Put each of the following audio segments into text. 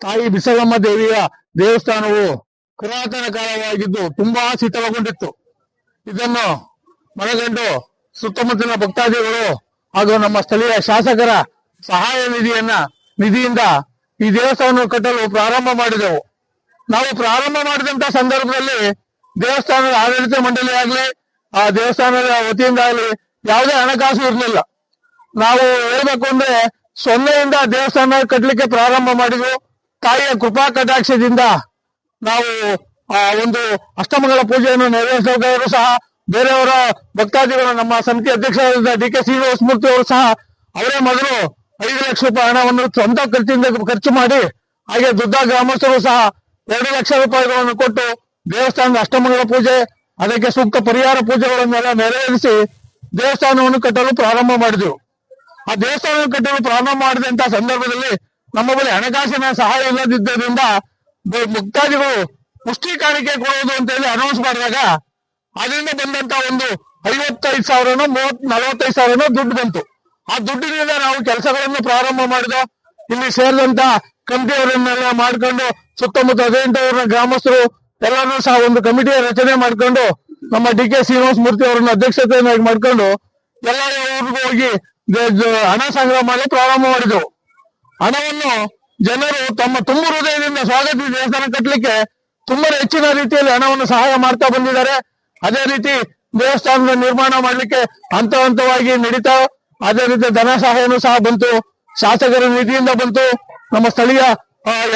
ತಾಯಿ ಬಿಸಲಮ್ಮ ದೇವಿಯ ದೇವಸ್ಥಾನವು ಪುರಾತನ ಕಾಲವಾಗಿದ್ದು ತುಂಬಾ ಶೀತಲಗೊಂಡಿತ್ತು ಇದನ್ನು ಮನಗಂಡು ಸುತ್ತಮುತ್ತಲಿನ ಭಕ್ತಾದಿಗಳು ಹಾಗೂ ನಮ್ಮ ಸ್ಥಳೀಯ ಶಾಸಕರ ಸಹಾಯ ನಿಧಿಯನ್ನ ನಿಧಿಯಿಂದ ಈ ದೇವಸ್ಥಾನವನ್ನು ಕಟ್ಟಲು ಪ್ರಾರಂಭ ಮಾಡಿದೆವು. ನಾವು ಪ್ರಾರಂಭ ಮಾಡಿದಂತ ಸಂದರ್ಭದಲ್ಲಿ ದೇವಸ್ಥಾನದ ಆಡಳಿತ ಮಂಡಳಿ ಆಗ್ಲಿ, ಆ ದೇವಸ್ಥಾನದ ವತಿಯಿಂದ ಆಗ್ಲಿ ಯಾವುದೇ ಹಣಕಾಸು ಇರಲಿಲ್ಲ. ನಾವು ಹೇಳ್ಬೇಕು ಅಂದ್ರೆ ಸೊನ್ನೆಯಿಂದ ದೇವಸ್ಥಾನ ಕಟ್ಟಲಿಕ್ಕೆ ಪ್ರಾರಂಭ ಮಾಡಿದ್ವು. ತಾಯಿಯ ಕೃಪಾ ಕಟಾಕ್ಷದಿಂದ ನಾವು, ಆ, ಒಂದು ಅಷ್ಟಮಗಳ ಪೂಜೆಯನ್ನು ನೆರವೇರಿಸೋರು ಸಹ ಬೇರೆಯವರ ಭಕ್ತಾದಿಗಳು ನಮ್ಮ ಸಮಿತಿ ಅಧ್ಯಕ್ಷರಾದ ಡಿ ಕೆ ಶ್ರೀನಿವಾಸ ಮೂರ್ತಿ ಅವರು ಸಹ ಅವರೇ ಮೊದಲು ಐದು ಲಕ್ಷ ರೂಪಾಯಿ ಹಣವನ್ನು ಸ್ವಂತ ಖರ್ಚಿಂದ ಖರ್ಚು ಮಾಡಿ, ಹಾಗೆ ದುದ್ದ ಗ್ರಾಮಸ್ಥರು ಸಹ ಎರಡು ಲಕ್ಷ ರೂಪಾಯಿಗಳನ್ನು ಕೊಟ್ಟು ದೇವಸ್ಥಾನದ ಅಷ್ಟಮಂಗಲ ಪೂಜೆ, ಅದಕ್ಕೆ ಸೂಕ್ತ ಪರಿಹಾರ ಪೂಜೆಗಳನ್ನೆಲ್ಲ ನೆರವೇರಿಸಿ ದೇವಸ್ಥಾನವನ್ನು ಕಟ್ಟಲು ಪ್ರಾರಂಭ ಮಾಡಿದ್ರು ಆ ದೇವಸ್ಥಾನವನ್ನು ಕಟ್ಟಲು ಪ್ರಾರಂಭ ಮಾಡಿದಂತಹ ಸಂದರ್ಭದಲ್ಲಿ ನಮ್ಮ ಬಳಿ ಹಣಕಾಸಿನ ಸಹಾಯ ಇಲ್ಲದಿದ್ದರಿಂದ ಮುಕ್ತಾದಿಗಳು ಭಕ್ತಾದಿಗಳು ಪುಷ್ಟಿ ಕಾಣಿಕೆ ಕೊಡುವುದು ಅಂತ ಹೇಳಿ ಅನೌನ್ಸ್ ಮಾಡಿದಾಗ ಅದರಿಂದ ಬಂದಂತ ಒಂದು ಐವತ್ತೈದು ಸಾವಿರನೋ ಮೂವತ್ ನಲವತ್ತೈದು ಸಾವಿರನೋ ದುಡ್ಡು ಬಂತು. ಆ ದುಡ್ಡಿನಿಂದ ನಾವು ಕೆಲಸಗಳನ್ನು ಪ್ರಾರಂಭ ಮಾಡಿದ, ಇಲ್ಲಿ ಸೇರಿದಂತ ಕಮಿಟಿಯವರನ್ನೆಲ್ಲ ಮಾಡ್ಕೊಂಡು ಸುತ್ತಮುತ್ತ ಹದಿನೆಂಟು ಗ್ರಾಮಸ್ಥರು ಎಲ್ಲರೂ ಸಹ ಒಂದು ಕಮಿಟಿಯ ರಚನೆ ಮಾಡ್ಕೊಂಡು ನಮ್ಮ ಡಿ ಕೆ ಶ್ರೀನಿವಾಸ ಮೂರ್ತಿ ಅವರನ್ನ ಅಧ್ಯಕ್ಷತೆಯನ್ನಾಗಿ ಮಾಡ್ಕೊಂಡು ಎಲ್ಲ ಊರಿಗೂ ಹೋಗಿ ಹಣ ಸಂಗ್ರಹ ಮಾಡಿ ಪ್ರಾರಂಭ ಮಾಡಿದೆವು. ಹಣವನ್ನು ಜನರು ತಮ್ಮ ತುಂಬ ಹೃದಯದಿಂದ ಸ್ವಾಗತಿಸಿ ದೇವಸ್ಥಾನ ಕಟ್ಟಲಿಕ್ಕೆ ತುಂಬಾ ಹೆಚ್ಚಿನ ರೀತಿಯಲ್ಲಿ ಹಣವನ್ನು ಸಹಾಯ ಮಾಡ್ತಾ ಬಂದಿದ್ದಾರೆ. ಅದೇ ರೀತಿ ದೇವಸ್ಥಾನದ ನಿರ್ಮಾಣ ಮಾಡ್ಲಿಕ್ಕೆ ಹಂತ ಹಂತವಾಗಿ ನಡೀತಾ, ಅದೇ ರೀತಿ ಧನ ಸಹಾಯನೂ ಸಹ ಬಂತು. ಶಾಸಕರ ನಿಧಿಯಿಂದ ಬಂತು. ನಮ್ಮ ಸ್ಥಳೀಯ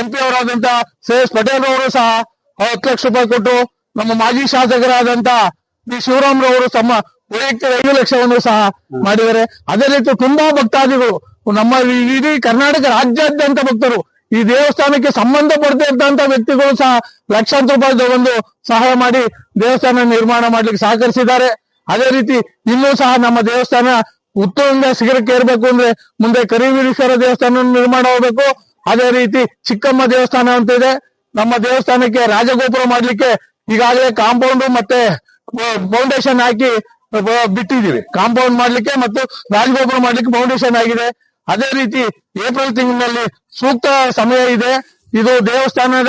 ಎಂ ಪಿ ಅವರಾದಂತ ಶ್ರೇಯಸ್ ಪಟೇಲ್ ಅವರು ಸಹ ಹತ್ತು ಲಕ್ಷ ರೂಪಾಯಿ ಕೊಟ್ಟು ನಮ್ಮ ಮಾಜಿ ಶಾಸಕರಾದಂತ ಬಿ ಶಿವರಾಮ್ರವರು ತಮ್ಮ ವೈಯಕ್ತಿಕ ಐದು ಲಕ್ಷವನ್ನು ಸಹ ಮಾಡಿದ್ದಾರೆ. ಅದೇ ರೀತಿ ತುಂಬಾ ಭಕ್ತಾದಿಗಳು ನಮ್ಮ ಇಡೀ ಕರ್ನಾಟಕ ರಾಜ್ಯಾದ್ಯಂತ ಭಕ್ತರು ಈ ದೇವಸ್ಥಾನಕ್ಕೆ ಸಂಬಂಧ ಪಡ್ತಿರ್ತಂತ ವ್ಯಕ್ತಿಗಳು ಸಹ ಲಕ್ಷಾಂತರ ರೂಪಾಯಿ ಒಂದು ಸಹಾಯ ಮಾಡಿ ದೇವಸ್ಥಾನ ನಿರ್ಮಾಣ ಮಾಡ್ಲಿಕ್ಕೆ ಸಹಕರಿಸಿದ್ದಾರೆ. ಅದೇ ರೀತಿ ಇನ್ನೂ ಸಹ ನಮ್ಮ ದೇವಸ್ಥಾನ ಉತ್ತಮದಿಂದ ಶಿಖರಕ್ಕೆ ಏರ್ಬೇಕು ಅಂದ್ರೆ ಮುಂದೆ ಕರಿವೀರೇಶ್ವರ ದೇವಸ್ಥಾನ ನಿರ್ಮಾಣ ಆಗಬೇಕು. ಅದೇ ರೀತಿ ಚಿಕ್ಕಮ್ಮ ದೇವಸ್ಥಾನ ಅಂತ ಇದೆ. ನಮ್ಮ ದೇವಸ್ಥಾನಕ್ಕೆ ರಾಜಗೋಪುರ ಮಾಡ್ಲಿಕ್ಕೆ ಈಗಾಗಲೇ ಕಾಂಪೌಂಡ್ ಮತ್ತೆ ಫೌಂಡೇಶನ್ ಹಾಕಿ ಬಿಟ್ಟಿದ್ದೀವಿ. ಕಾಂಪೌಂಡ್ ಮಾಡ್ಲಿಕ್ಕೆ ಮತ್ತು ರಾಜಗೋಪುರ ಮಾಡ್ಲಿಕ್ಕೆ ಫೌಂಡೇಶನ್ ಆಗಿದೆ. ಅದೇ ರೀತಿ ಏಪ್ರಿಲ್ ತಿಂಗಳಿನಲ್ಲಿ ಸೂಕ್ತ ಸಮಯ ಇದೆ. ಇದು ದೇವಸ್ಥಾನದ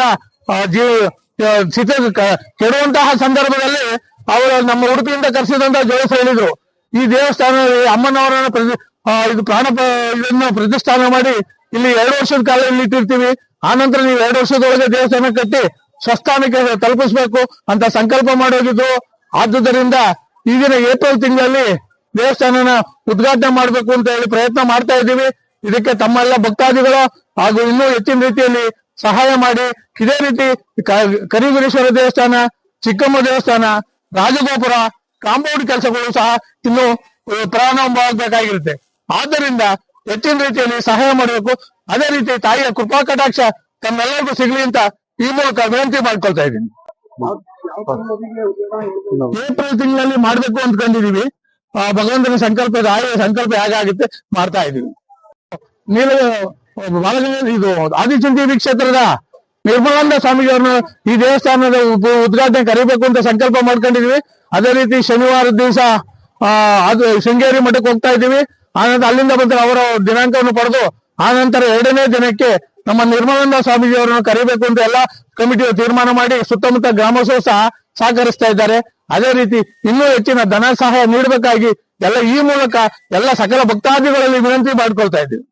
ಆ, ಆ, ಕೆಡುವಂತಹ ಸಂದರ್ಭದಲ್ಲಿ ಅವರು ನಮ್ಮ ಉಡುಪಿಯಿಂದ ಕರೆಸಿದಂತ ಜೋಯಿಸ್ ಹೇಳಿದ್ರು. ಈ ದೇವಸ್ಥಾನ ಅಮ್ಮನವರನ್ನು ಇದು ಪ್ರಾಣ ಇದನ್ನು ಪ್ರತಿಷ್ಠಾನ ಮಾಡಿ ಇಲ್ಲಿ ಎರಡು ವರ್ಷದ ಕಾಲ ಇಲ್ಲಿ ಇಟ್ಟಿರ್ತೀವಿ. ಆನಂತರ ನೀವು ಎರಡು ವರ್ಷದೊಳಗೆ ದೇವಸ್ಥಾನ ಕಟ್ಟಿ ಸ್ವಸ್ಥಾನಕ್ಕೆ ತಲುಪಿಸ್ಬೇಕು ಅಂತ ಸಂಕಲ್ಪ ಮಾಡೋಗಿದ್ರು ಆದುದರಿಂದ ಈಗಿನ ಏಪ್ರಿಲ್ ತಿಂಗಳಲ್ಲಿ ದೇವಸ್ಥಾನನ ಉದ್ಘಾಟನೆ ಮಾಡಬೇಕು ಅಂತ ಹೇಳಿ ಪ್ರಯತ್ನ ಮಾಡ್ತಾ ಇದ್ದೀವಿ. ಇದಕ್ಕೆ ತಮ್ಮೆಲ್ಲ ಭಕ್ತಾದಿಗಳು ಹಾಗೂ ಇನ್ನೂ ಹೆಚ್ಚಿನ ರೀತಿಯಲ್ಲಿ ಸಹಾಯ ಮಾಡಿ. ಇದೇ ರೀತಿ ಕ- ಕರಿವೀರೇಶ್ವರ ದೇವಸ್ಥಾನ ಚಿಕ್ಕಮ್ಮ ದೇವಸ್ಥಾನ ರಾಜಗೋಪುರ ಕಾಂಪೌಂಡ್ ಕೆಲಸಗಳು ಸಹ ಇನ್ನು ಪ್ರಾರಂಭವಾಗಬೇಕಾಗಿರುತ್ತೆ. ಪ್ರಾರಂಭ ಆಗಬೇಕಾಗಿರುತ್ತೆ ಆದ್ದರಿಂದ ಹೆಚ್ಚಿನ ರೀತಿಯಲ್ಲಿ ಸಹಾಯ ಮಾಡಬೇಕು. ಅದೇ ರೀತಿ ತಾಯಿಯ ಕೃಪಾ ಕಟಾಕ್ಷ ತಮ್ಮೆಲ್ಲರಿಗೂ ಸಿಗ್ಲಿ ಅಂತ ಈ ಮೂಲಕ ವಿನಂತಿ ಮಾಡ್ಕೊಳ್ತಾ ಇದ್ದೀನಿ. ಏಪ್ರಿಲ್ ತಿಂಗಳಲ್ಲಿ ಮಾಡ್ಬೇಕು ಅಂದ್ಕೊಂಡಿದೀವಿ ಆ, ಭಗವಂತನ ಸಂಕಲ್ಪದ ಆಯ ಸಂಕಲ್ಪ ಹೇಗಾಗುತ್ತೆ ಮಾಡ್ತಾ ಇದೀವಿ. ನೀವು ಇದು ಆದಿಚುಂಚೇರಿ ಕ್ಷೇತ್ರದ ನಿರ್ಮಲಾನಂದ ಸ್ವಾಮಿಜಿಯವ್ರನ್ನ ಈ ದೇವಸ್ಥಾನದ ಉದ್ಘಾಟನೆ ಕರಿಬೇಕು ಅಂತ ಸಂಕಲ್ಪ ಮಾಡ್ಕೊಂಡಿದೀವಿ. ಅದೇ ರೀತಿ ಶನಿವಾರದ ದಿವಸ ಅದು ಶೃಂಗೇರಿ ಮಠಕ್ಕೆ ಹೋಗ್ತಾ ಇದೀವಿ ಆನಂತರ ಅಲ್ಲಿಂದ ಬಂದ ಅವರ ದಿನಾಂಕವನ್ನು ಪಡೆದು ಆನಂತರ ಎರಡನೇ ದಿನಕ್ಕೆ ನಮ್ಮ ನಿರ್ಮಲಾನಂದ ಸ್ವಾಮೀಜಿಯವರನ್ನು ಕರಿಬೇಕು ಅಂತ ಎಲ್ಲ ಕಮಿಟಿ ತೀರ್ಮಾನ ಮಾಡಿ ಸುತ್ತಮುತ್ತ ಗ್ರಾಮಸ್ಥರು ಸಹ ಸಹಕರಿಸ್ತಾ ಇದ್ದಾರೆ. ಅದೇ ರೀತಿ ಇನ್ನೂ ಹೆಚ್ಚಿನ ಧನ ಸಹಾಯ ನೀಡಬೇಕಾಗಿ ಎಲ್ಲ ಈ ಮೂಲಕ ಎಲ್ಲ ಸಕಲ ಭಕ್ತಾದಿಗಳಲ್ಲಿ ವಿನಂತಿ ಮಾಡ್ಕೊಳ್ತಾ ಇದ್ದೀವಿ.